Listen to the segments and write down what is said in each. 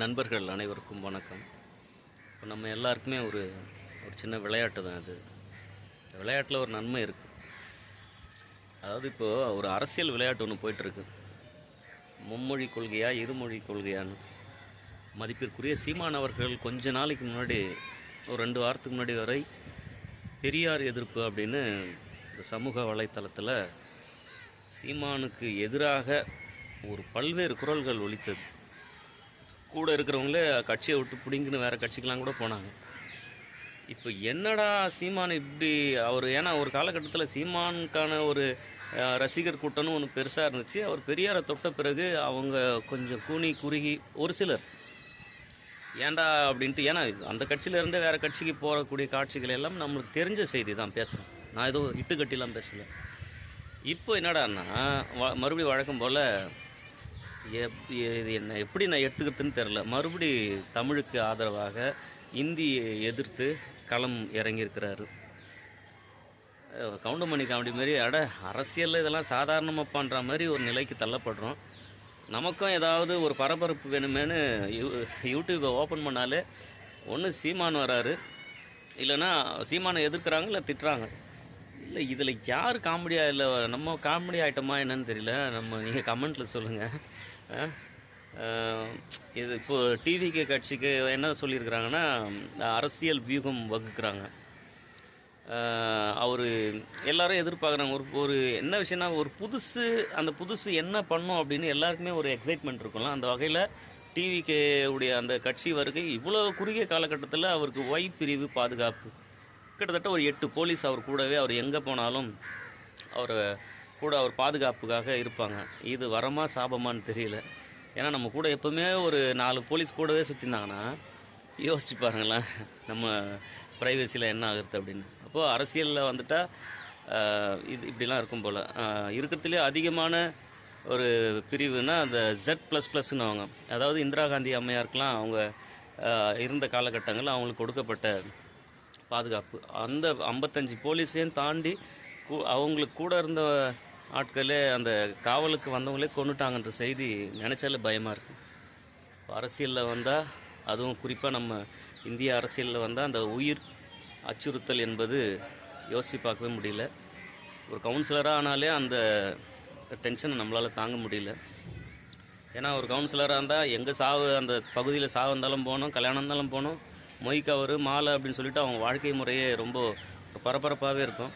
நண்பர்கள் அனைவருக்கும் வணக்கம். இப்போ நம்ம எல்லாருக்குமே ஒரு ஒரு சின்ன விளையாட்டு தான் அது. விளையாட்டில் ஒரு நன்மை இருக்குது அதாவது இப்போது ஒரு அரசியல் விளையாட்டு ஒன்று போயிட்டுருக்கு. மும்மொழி கொள்கையா இருமொழி கொள்கையான்னு. மதிப்பிற்குரிய சீமான் அவர்கள் கொஞ்ச நாளைக்கு முன்னாடி ஒரு ரெண்டு வாரத்துக்கு முன்னாடி வரை பெரியார் எதிர்ப்பு அப்படின்னு இந்த சமூக வலைத்தளத்தில் சீமானுக்கு எதிராக ஒரு பல்வேறு குரல்கள் ஒழித்தது கூட இருக்கிறவங்களே கட்சியை விட்டு பிடிங்கின்னு வேறு கட்சிக்கெலாம் கூட போனாங்க. இப்போ என்னடா சீமான் இப்படி அவர் ஏன்னா ஒரு காலகட்டத்தில் சீமானுக்கான ஒரு ரசிகர் கூட்டம்னு ஒன்று பெருசாக இருந்துச்சு. அவர் பெரியாரை தொட்ட பிறகு அவங்க கொஞ்சம் கூனி குறுகி ஒரு சிலர். ஏன்டா அப்படின்ட்டு ஏன்னா அந்த கட்சியிலேருந்தே வேறு கட்சிக்கு போகக்கூடிய காட்சிகள் எல்லாம் நம்மளுக்கு தெரிஞ்ச செய்தி தான் பேசுகிறோம் நான் ஏதோ இட்டுக்கட்டிலாம் பேசல. இப்போ என்னடான்னா வ- மறுபடியும் வழக்கம் போல் எப் இது என்ன எப்படி நான் எடுத்துக்கிறதுன்னு தெரில மறுபடி தமிழுக்கு ஆதரவாக இந்தியை எதிர்த்து களம் இறங்கியிருக்கிறாரு. கவுண்டமணி காமெடி மாதிரி அட அரசியலில் இதெல்லாம் சாதாரணமாக பண்ணுற மாதிரி ஒரு நிலைக்கு தள்ளப்படுறோம். நமக்கும் ஏதாவது ஒரு பரபரப்பு வேணுமேனு யூ யூடியூப்பை ஓப்பன் பண்ணாலே ஒன்று சீமான் வராரு. இல்லைன்னா சீமானை எதிர்க்கிறாங்க இல்லை திட்டுறாங்க. இல்லை இதில் யார் காமெடியாக இல்லை நம்ம காமெடி ஆகிட்டோமா என்னன்னு தெரியல. நம்ம நீங்கள் கமெண்ட்டில் சொல்லுங்கள் இது இப்போது டிவிக்கு கட்சிக்கு என்ன சொல்லியிருக்கிறாங்கன்னா அரசியல் வியூகம் வகுக்கிறாங்க. அவர் எல்லாரும் எதிர்பார்க்குறாங்க. ஒரு ஒரு என்ன விஷயம்னா ஒரு புதுசு அந்த புதுசு என்ன பண்ணும் அப்படின்னு எல்லாருக்குமே ஒரு எக்ஸைட்மெண்ட் இருக்கும்ல. அந்த வகையில் டிவிக்கு உடைய அந்த கட்சி வருகை இவ்வளோ குறுகிய காலகட்டத்தில் அவருக்கு ஒய் பிரிவு பாதுகாப்பு. கிட்டத்தட்ட ஒரு எட்டு போலீஸ் அவர் கூடவே அவர் எங்கே போனாலும் அவரை கூட அவர் பாதுகாப்புக்காக இருப்பாங்க. இது வரமா சாபமான்னு தெரியல. ஏன்னா நம்ம கூட எப்போவுமே ஒரு நாலு போலீஸ் கூடவே சுற்றிருந்தாங்கன்னா யோசிச்சு பாருங்களேன் நம்ம ப்ரைவசியில் என்ன ஆகுறது அப்படின்னு. அப்போது அரசியலில் வந்துட்டால் இது இப்படிலாம் இருக்கும் போல். இருக்கிறதுலே அதிகமான ஒரு பிரிவுனா அந்த ஜெட் ப்ளஸ் ப்ளஸ்ன்னு அவங்க அதாவது இந்திரா காந்தி அம்மையாருக்கெலாம் அவங்க இருந்த காலகட்டங்களில் அவங்களுக்கு கொடுக்கப்பட்ட பாதுகாப்பு. அந்த ஐம்பத்தஞ்சு போலீஸையும் தாண்டி அவங்களுக்கு கூட இருந்த ஆட்களே அந்த காவலுக்கு வந்தவங்களே கொண்டுட்டாங்கன்ற செய்தி நினச்சாலே பயமாக இருக்குது அரசியலில் வந்தால் அதுவும் குறிப்பாக நம்ம இந்திய அரசியலில் வந்தால் அந்த உயிர் அச்சுறுத்தல் என்பது யோசித்து பார்க்கவே முடியல. ஒரு கவுன்சிலராக ஆனாலே அந்த டென்ஷனை நம்மளால் தாங்க முடியல. ஏன்னா ஒரு கவுன்சிலராக இருந்தால் எங்கே சாவு அந்த பகுதியில் சாவு இருந்தாலும் போகணும் கல்யாணம் இருந்தாலும் போகணும் மொய் கவர் மாலை அப்படின்னு சொல்லிட்டு அவங்க வாழ்க்கை முறையே ரொம்ப பரபரப்பாகவே இருக்கும்.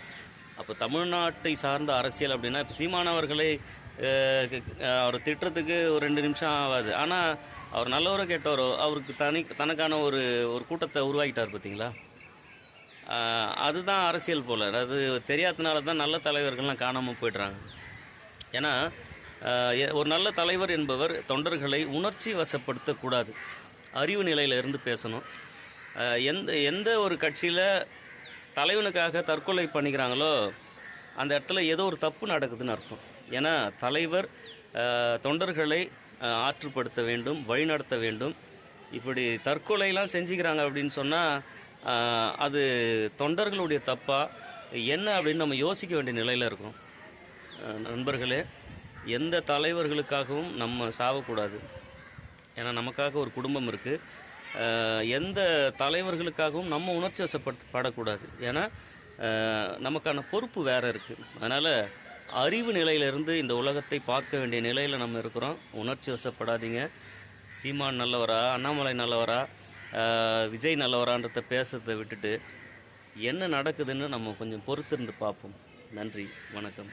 அப்போ தமிழ்நாட்டை சார்ந்த அரசியல் அப்படின்னா இப்போ சீமானவர்களை அவர் திட்டுறதுக்கு ஒரு ரெண்டு நிமிஷம் ஆகாது ஆனால் அவர் நல்லவரோ கெட்டவரோ அவருக்கு தனி தனக்கான ஒரு ஒரு கூட்டத்தை உருவாக்கிட்டார் பார்த்தீங்களா அதுதான் அரசியல் போல். அது தெரியாதனால தான் நல்ல தலைவர்கள்லாம் காணாமல் போயிடுறாங்க. ஏன்னா எ- ஒரு நல்ல தலைவர் என்பவர் தொண்டர்களை உணர்ச்சி வசப்படுத்தக்கூடாது. அறிவு நிலையில இருந்து பேசணும். எந்த எந்த ஒரு கட்சியில் தலைவனுக்காக தற்கொலை பண்ணிக்கிறாங்களோ அந்த இடத்துல ஏதோ ஒரு தப்பு நடக்குதுன்னு அர்த்தம். ஏன்னா தலைவர் தொண்டர்களை ஆற்றுப்படுத்த வேண்டும் வழிநடத்த வேண்டும். இப்படி தற்கொலையெல்லாம் செஞ்சுக்கிறாங்க அப்படின்னு சொன்னால் அது தொண்டர்களுடைய தப்பாக என்ன அப்படின்னு நம்ம யோசிக்க வேண்டிய நிலையில் இருக்கும். நண்பர்களே எந்த தலைவர்களுக்காகவும் நம்ம சாவக்கூடாது. ஏன்னா நமக்காக ஒரு குடும்பம் இருக்குது எந்த தலைவர்களுக்காகவும் நம்ம உணர்ச்சி வசப்படக்கூடாது. ஏன்னா நமக்கான பொறுப்பு வேறு இருக்குது அதனால் அறிவு நிலையிலிருந்து இந்த உலகத்தை பார்க்க வேண்டிய நிலையில் நம்ம இருக்கிறோம். உணர்ச்சி வசப்படாதீங்க. சீமான் நல்லவரா அண்ணாமலை நல்லவரா விஜய் நல்லவரான்றத பேசுறதை விட்டுட்டு என்ன நடக்குதுன்னு நம்ம கொஞ்சம் பொறுத்திருந்து பார்ப்போம். நன்றி வணக்கம்.